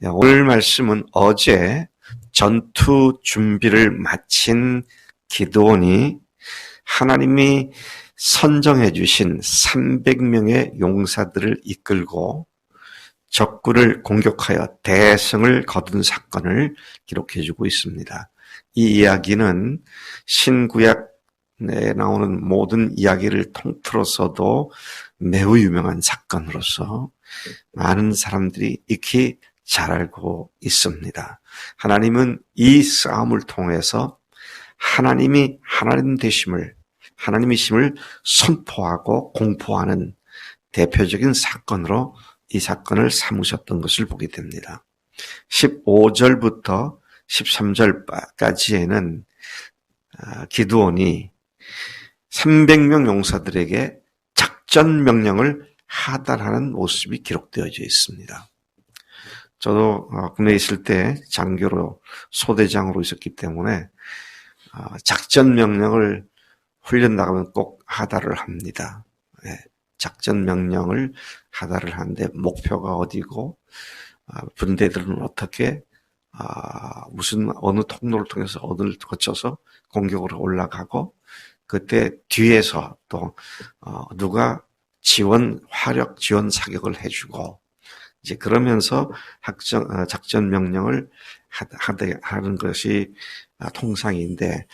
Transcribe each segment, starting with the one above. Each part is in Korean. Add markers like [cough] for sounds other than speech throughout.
네, 오늘 말씀은 어제 전투 준비를 마친 기도원이 하나님이 선정해 주신 300명의 용사들을 이끌고 적군을 공격하여 대승을 거둔 사건을 기록해 주고 있습니다. 이 이야기는 신구약에 나오는 모든 이야기를 통틀어서도 매우 유명한 사건으로서 많은 사람들이 익히 잘 알고 있습니다. 하나님은 이 싸움을 통해서 하나님이 하나님 되심을 하나님이심을 선포하고 공포하는 대표적인 사건으로 이 사건을 삼으셨던 것을 보게 됩니다. 15절부터 13절까지에는 아, 기드온이 300명 용사들에게 작전 명령을 하달하는 모습이 기록되어져 있습니다. 저도 어, 국내에 있을 때 장교로 소대장으로 있었기 때문에 어, 작전 명령을 훈련 나가면 꼭 하달을 합니다. 예, 작전 명령을 하달을 하는데 목표가 어디고 아, 분대들은 어떻게 아, 무슨 어느 통로를 통해서 어디를 거쳐서 공격으로 올라가고 그때 뒤에서 또 어, 누가 지원 화력 지원 사격을 해주고 이제 그러면서 학전 어, 작전 명령을 하는 것이 아, 통상인데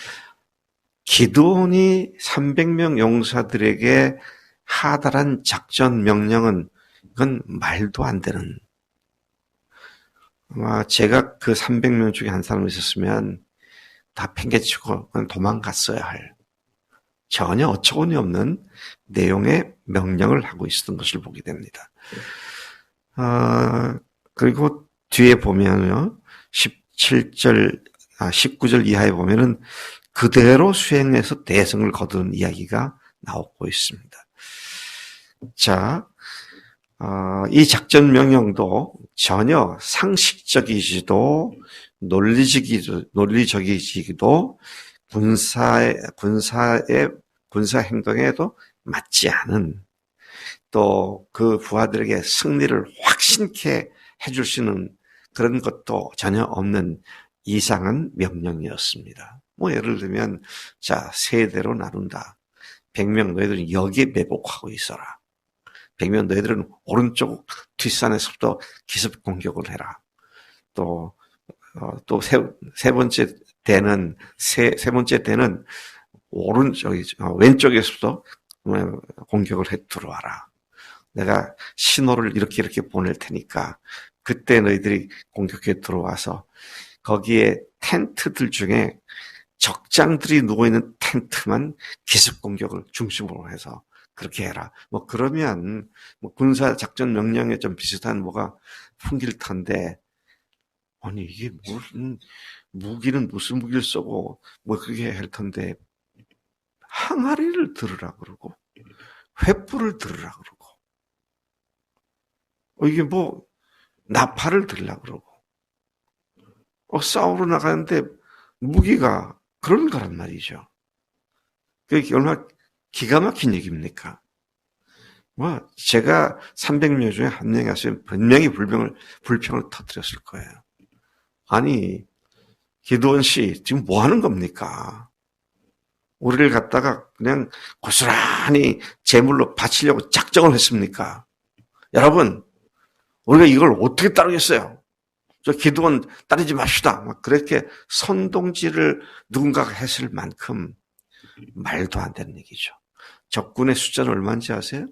기도원이 300명 용사들에게 하달한 작전 명령은 이건 말도 안 되는 아마 제가 그 300명 중에 한 사람 있었으면 다 팽개치고 도망갔어야 할 전혀 어처구니 없는 내용의 명령을 하고 있었던 것을 보게 됩니다. 아, 그리고 뒤에 보면요. 17절, 아, 19절 이하에 보면은 그대로 수행해서 대성을 거두는 이야기가 나오고 있습니다. 자, 어, 이 작전 명령도 전혀 상식적이지도 논리적이지도, 논리적이지도 군사의, 군사의, 군사 행동에도 맞지 않은 또 그 부하들에게 승리를 확신케 해줄 수 있는 그런 것도 전혀 없는 이상한 명령이었습니다. 뭐 예를 들면 자 세대로 나눈다. 100명 너희들은 여기에 매복하고 있어라. 100명 너희들은 오른쪽 뒷산에서부터 기습 공격을 해라. 또, 어, 또 세, 세 번째 대는, 세, 세 번째 대는 오른쪽, 어, 왼쪽에서부터 공격을 해 들어와라. 내가 신호를 이렇게 이렇게 보낼 테니까 그때 너희들이 공격해 들어와서 거기에 텐트들 중에 적장들이 누워 있는 텐트만 기습 공격을 중심으로 해서 그렇게 해라. 뭐 그러면 뭐 군사 작전 명령에 좀 비슷한 뭐가 풍길 텐데 아니 이게 무슨 무기는 무슨 무기를 쏘고 뭐 그게 할 텐데 항아리를 들으라 그러고 횃불을 들으라 그러고 어, 이게 뭐 나팔을 들으라 그러고 어, 싸우러 나가는데 무기가 그런 거란 말이죠. 그게 얼마나 기가 막힌 얘기입니까? 뭐, 제가 300명 중에 한 명이 왔으면 분명히 불평을, 불평을 터뜨렸을 거예요. 아니, 기도원 씨, 지금 뭐 하는 겁니까? 우리를 갖다가 그냥 고스란히 제물로 바치려고 작정을 했습니까? 여러분, 우리가 이걸 어떻게 따르겠어요? 저 기도원 따르지 맙시다. 막 그렇게 선동질을 누군가가 했을 만큼 말도 안 되는 얘기죠. 적군의 숫자는 얼마인지 아세요?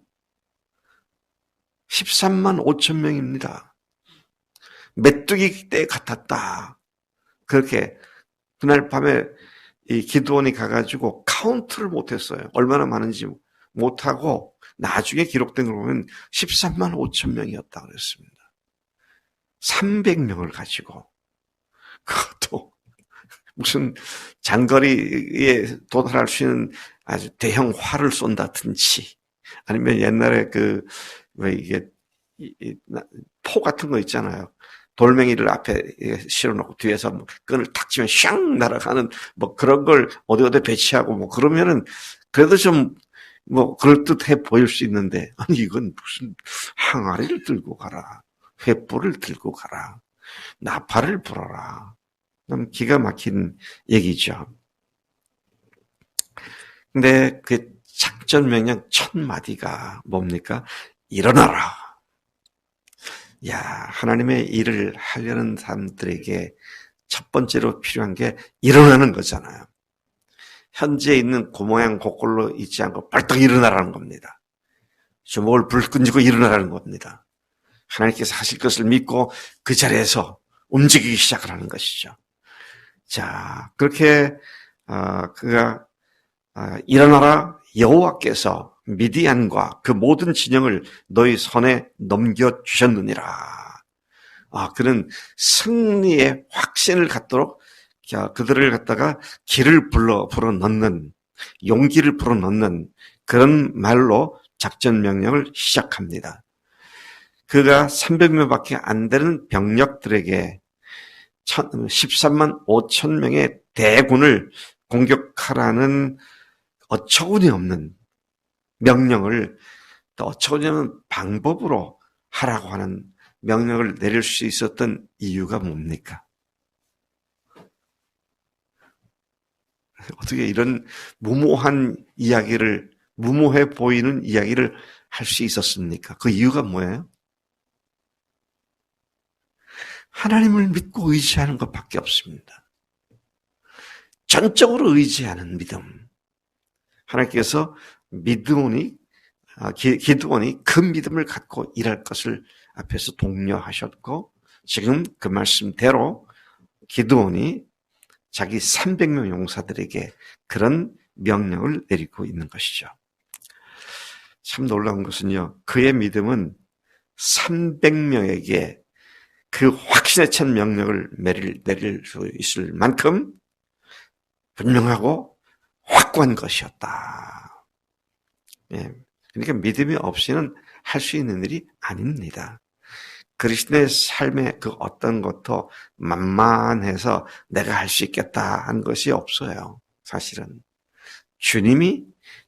13만 5천 명입니다. 메뚜기 때 같았다. 그렇게 그날 밤에 이 기도원이 가가지고 카운트를 못했어요. 얼마나 많은지 못하고 나중에 기록된 걸 보면 13만 5천 명이었다 그랬습니다. 300명을 가지고 그것도 [laughs] 무슨 장거리에 도달할 수 있는 아주 대형 활을 쏜다든지 아니면 옛날에 그 왜 이게 포 같은 거 있잖아요. 돌멩이를 앞에 실어놓고 뒤에서 뭐 끈을 탁 치면 샹 날아가는 뭐 그런 걸 어디 어디 배치하고 뭐 그러면은 그래도 좀 뭐 그럴듯해 보일 수 있는데 [laughs] 아니 이건 무슨 항아리를 들고 가라 횃불을 들고 가라 나팔을 불어라. 좀 기가 막힌 얘기죠. 근데 그 작전 명령 첫 마디가 뭡니까? 일어나라. 야, 하나님의 일을 하려는 사람들에게 첫 번째로 필요한 게 일어나는 거잖아요. 현재 있는 고모양 고꼴로 있지 않고 벌떡 일어나라는 겁니다. 주먹을 불끈 쥐고 일어나라는 겁니다. 하나님께서 하실 것을 믿고 그 자리에서 움직이기 시작하는 것이죠. 자, 그렇게 어, 그가 어, 일어나라 여호와께서 미디안과 그 모든 진영을 너희 손에 넘겨 주셨느니라. 아, 그는 승리의 확신을 갖도록 그들을 갖다가 길을 불러 불어 넣는 용기를 불어 넣는 그런 말로 작전 명령을 시작합니다. 그가 300명 밖에 안 되는 병력들에게 13만 5천 명의 대군을 공격하라는 어처구니 없는 명령을 또 어처구니 없는 방법으로 하라고 하는 명령을 내릴 수 있었던 이유가 뭡니까? [laughs] 어떻게 이런 무모한 이야기를, 무모해 보이는 이야기를 할 수 있었습니까? 그 이유가 뭐예요? 하나님을 믿고 의지하는 것밖에 없습니다. 전적으로 의지하는 믿음. 하나님께서 믿음이 아, 기드원이 그 믿음을 갖고 일할 것을 앞에서 독려하셨고 지금 그 말씀대로 기드원이 자기 300명 용사들에게 그런 명령을 내리고 있는 것이죠. 참 놀라운 것은요. 그의 믿음은 300명에게 그 확신에 찬 명령을 내릴, 내릴 수 있을 만큼 분명하고 확고한 것이었다. 예. 그러니까 믿음이 없이는 할 수 있는 일이 아닙니다. 그리스도의 삶의 그 어떤 것도 만만해서 내가 할 수 있겠다 한 것이 없어요. 사실은. 주님이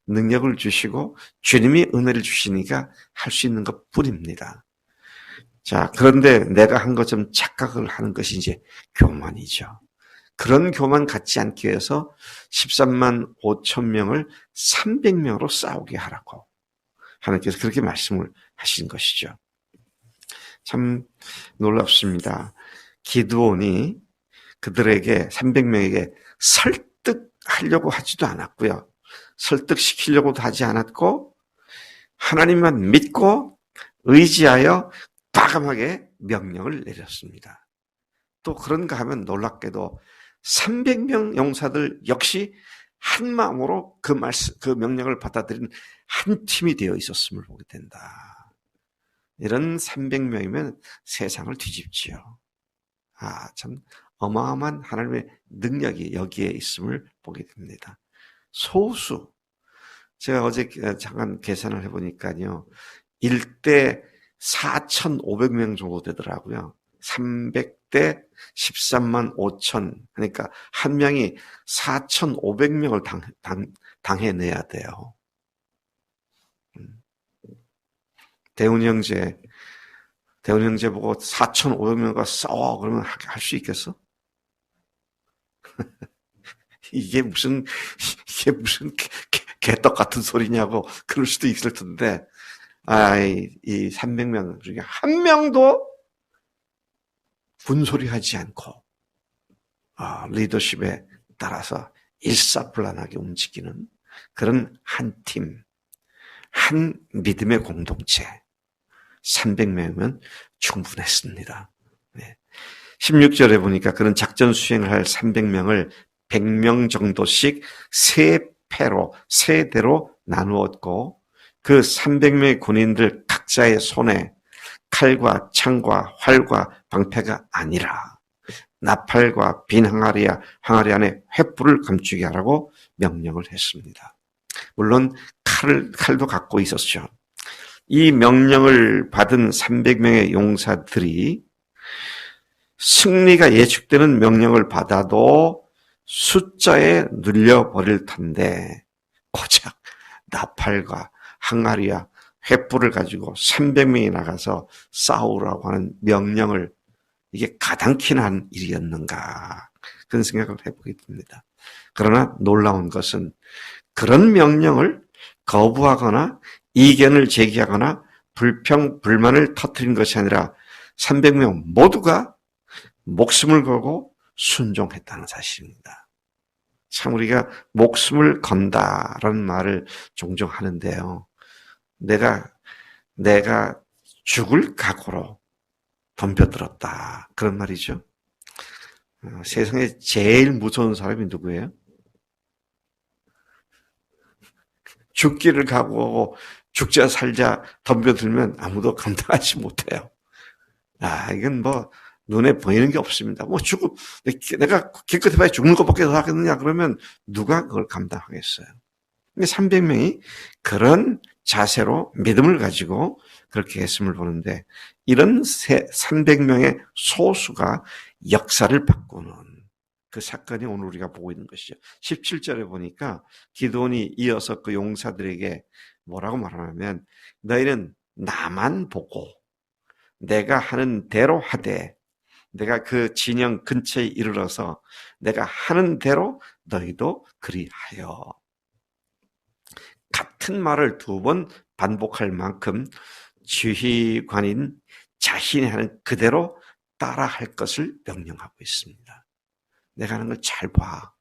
능력을 주시고 주님이 은혜를 주시니까 할 수 있는 것 뿐입니다. 자, 그런데 내가 한 것처럼 착각을 하는 것이 이제 교만이죠. 그런 교만 갖지 않기 위해서 13만 5천 명을 300명으로 싸우게 하라고 하나님께서 그렇게 말씀을 하신 것이죠. 참 놀랍습니다. 기드온이 그들에게 300명에게 설득하려고 하지도 않았고요. 설득시키려고도 하지 않았고 하나님만 믿고 의지하여 과감하게 명령을 내렸습니다. 또 그런가 하면 놀랍게도 300명 용사들 역시 한 마음으로 그 말씀, 그 명령을 받아들인 한 팀이 되어 있었음을 보게 된다. 이런 300명이면 세상을 뒤집지요. 아, 참 어마어마한 하나님의 능력이 여기에 있음을 보게 됩니다. 소수. 제가 어제 잠깐 계산을 해보니까요. 1대 4,500명 정도 되더라고요. 300대 13만 5천. 그러니까 한 명이 4,500명을 당, 당, 당해내야 돼요. 음. 대훈 형제, 대훈 형제 보고 4,500명과 싸워. 그러면 할 수 있겠어? [laughs] 이게 무슨, 이게 무슨 개, 떡 같은 소리냐고 그럴 수도 있을 텐데, 아, 이, 이 300명 중에 한 명도 분소리하지 않고, 어, 리더십에 따라서 일사불란하게 움직이는 그런 한 팀, 한 믿음의 공동체. 300명이면 충분했습니다. 네. 16절에 보니까 그런 작전 수행을 할 300명을 100명 정도씩 세 패로, 세 대로 나누었고, 그 300명의 군인들 각자의 손에 칼과 창과 활과 방패가 아니라 나팔과 빈 항아리야 항아리 안에 횃불을 감추게 하라고 명령을 했습니다. 물론 칼을 칼도 갖고 있었죠. 이 명령을 받은 300명의 용사들이 승리가 예측되는 명령을 받아도 숫자에 눌려버릴 텐데 고작 나팔과 항아리와 횃불을 가지고 300명이 나가서 싸우라고 하는 명령을 이게 가당키나 한 일이었는가 그런 생각을 해보게 됩니다. 그러나 놀라운 것은 그런 명령을 거부하거나 이견을 제기하거나 불평, 불만을 터뜨린 것이 아니라 300명 모두가 목숨을 걸고 순종했다는 사실입니다. 참 우리가 목숨을 건다라는 말을 종종 하는데요. 내가, 내가 죽을 각오로 덤벼들었다. 그런 말이죠. 어, 세상에 제일 무서운 사람이 누구예요? [laughs] 죽기를 각오하고 죽자 살자 덤벼들면 아무도 감당하지 못해요. 아, 이건 뭐 눈에 보이는 게 없습니다. 뭐 죽음, 내가 길끝에 봐야 죽는 것밖에 더 하겠느냐 그러면 누가 그걸 감당하겠어요. 300명이 그런 자세로 믿음을 가지고 그렇게 했음을 보는데 이런 300명의 소수가 역사를 바꾸는 그 사건이 오늘 우리가 보고 있는 것이죠. 17절에 보니까 기도원이 이어서 그 용사들에게 뭐라고 말하냐면 너희는 나만 보고 내가 하는 대로 하되 내가 그 진영 근처에 이르러서 내가 하는 대로 너희도 그리하여 같은 말을 두 번 반복할 만큼 지휘관인 자신이 하는 그대로 따라할 것을 명령하고 있습니다. 내가 하는 걸 잘 봐.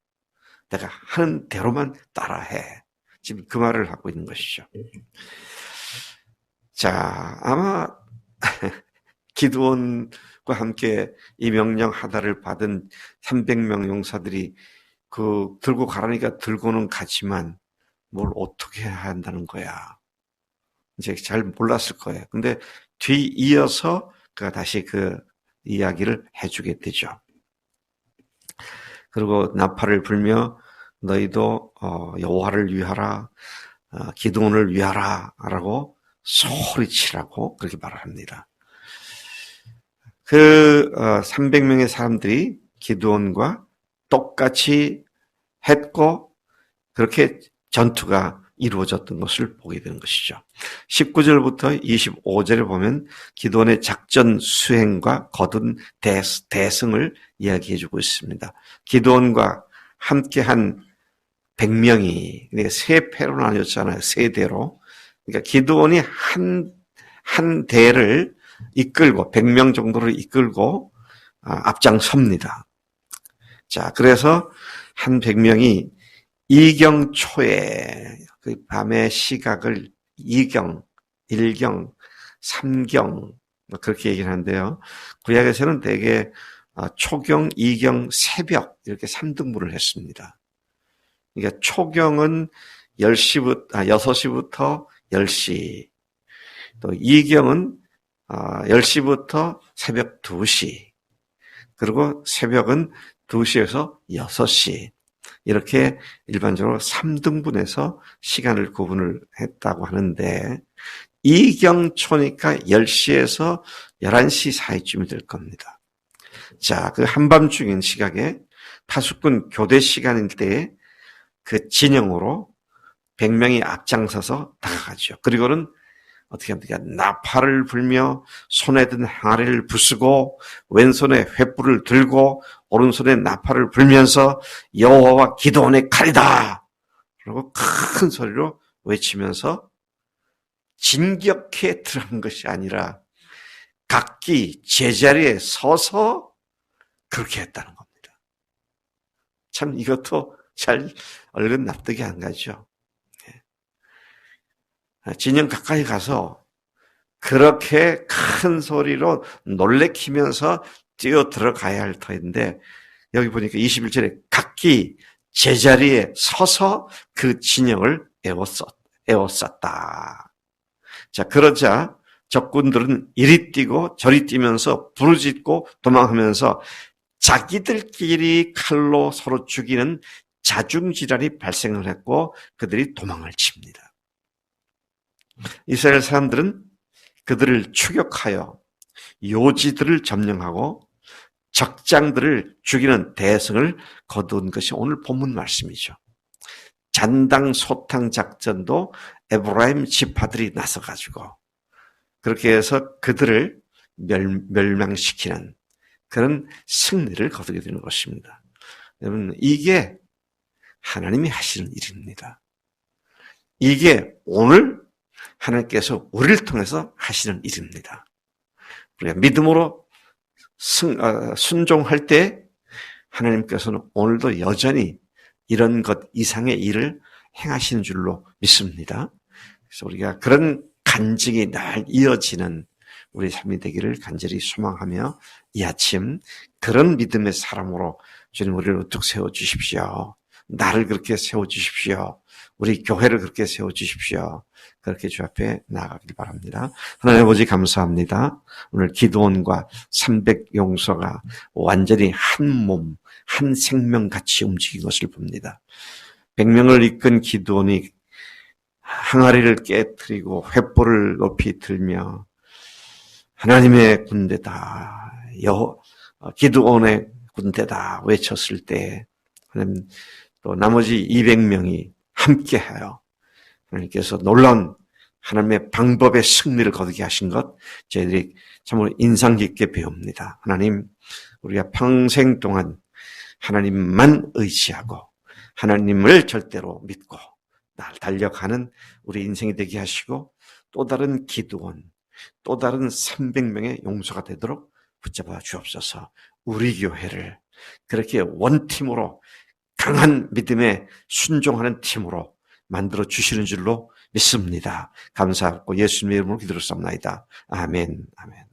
내가 하는 대로만 따라해. 지금 그 말을 하고 있는 것이죠. 자, 아마 [laughs] 기도원과 함께 이 명령 하다를 받은 300명 용사들이 그 들고 가라니까 들고는 가지만 뭘 어떻게 해야 한다는 거야. 이제 잘 몰랐을 거예요. 근데 뒤 이어서 그가 다시 그 이야기를 해주게 되죠. 그리고 나팔을 불며 너희도 어, 여호와를 위하라, 어, 기도원을 위하라라고 소리치라고 그렇게 말을 합니다. 그 300명의 어, 사람들이 기도원과 똑같이 했고 그렇게 전투가 이루어졌던 것을 보게 되는 것이죠. 19절부터 25절에 보면 기도원의 작전 수행과 거둔 대승을 이야기해 주고 있습니다. 기도원과 함께한 100명이 그러니까 세 패로 나뉘었잖아요. 세 대로. 그러니까 기도원이 한, 한 대를 이끌고 100명 정도를 이끌고 아, 앞장섭니다. 자, 그래서 한 100명이 이경초에 그 밤의 시각을 이경, 일경, 삼경 뭐 그렇게 얘기를 하는데요. 구약에서는 대개 아, 초경, 이경, 새벽 이렇게 3등분을 했습니다. 그러니까 초경은 10시부터 아 6시부터 10시. 또 이경은 아 10시부터 새벽 2시. 그리고 새벽은 2시에서 6시. 이렇게 일반적으로 3등분해서 시간을 구분을 했다고 하는데 이경초니까 10시에서 11시 사이쯤이 될 겁니다. 자, 그 한밤중인 시각에 파수꾼 교대 시간일 때 그 진영으로 100명이 앞장서서 다가가죠. 그리고는 어떻게 합니까? 나팔을 불며 손에 든 항아리를 부수고 왼손에 횃불을 들고 오른손에 나팔을 불면서 여호와와 기도원의 칼이다. 그리고 큰 소리로 외치면서 진격해 들어간 것이 아니라 각기 제자리에 서서 그렇게 했다는 겁니다. 참 이것도 잘 얼른 납득이 안 가죠. 예. 진영 가까이 가서 그렇게 큰 소리로 놀래키면서 뛰어 들어가야 할 터인데 여기 보니까 21절에 각기 제자리에 서서 그 진영을 애웠었, 애웠었다. 자, 그러자 적군들은 이리 뛰고 저리 뛰면서 부르짖고 도망하면서 자기들끼리 칼로 서로 죽이는 자중질환이 발생을 했고 그들이 도망을 칩니다. 이스라엘 사람들은 그들을 추격하여 요지들을 점령하고 적장들을 죽이는 대승을 거둔 것이 오늘 본문 말씀이죠. 잔당 소탕 작전도 에브라임 지파들이 나서 가지고 그렇게 해서 그들을 멸, 멸망시키는 그런 승리를 거두게 되는 것입니다. 여러분, 이게 하나님이 하시는 일입니다. 이게 오늘 하나님께서 우리를 통해서 하시는 일입니다. 우리가 믿음으로 승, 어, 순종할 때 하나님께서는 오늘도 여전히 이런 것 이상의 일을 행하시는 줄로 믿습니다. 그래서 우리가 그런 간증이 날 이어지는 우리 삶이 되기를 간절히 소망하며 이 아침 그런 믿음의 사람으로 주님 우리를 우뚝 세워 주십시오. 나를 그렇게 세워 주십시오. 우리 교회를 그렇게 세워 주십시오. 그렇게 주 앞에 나아가길 바랍니다. 하나님 아버지 감사합니다. 오늘 기도원과 300 용서가 완전히 한 몸, 한 생명 같이 움직인 것을 봅니다. 100명을 이끈 기도원이 항아리를 깨뜨리고 횃불을 높이 들며 하나님의 군대다. 여, 기도원의 군대다. 외쳤을 때, 하나님 또 나머지 200명이 함께하여 하나님께서 놀라운 하나님의 방법의 승리를 거두게 하신 것 저희들이 참으로 인상 깊게 배웁니다. 하나님 우리가 평생 동안 하나님만 의지하고 하나님을 절대로 믿고 날 달려가는 우리 인생이 되게 하시고 또 다른 기도원, 또 다른 300명의 용서가 되도록 붙잡아 주옵소서. 우리 교회를 그렇게 원팀으로 강한 믿음에 순종하는 팀으로 만들어 주시는 줄로 믿습니다. 감사하고 예수님의 이름으로 기도를 쌉나이다. 아멘, 아멘.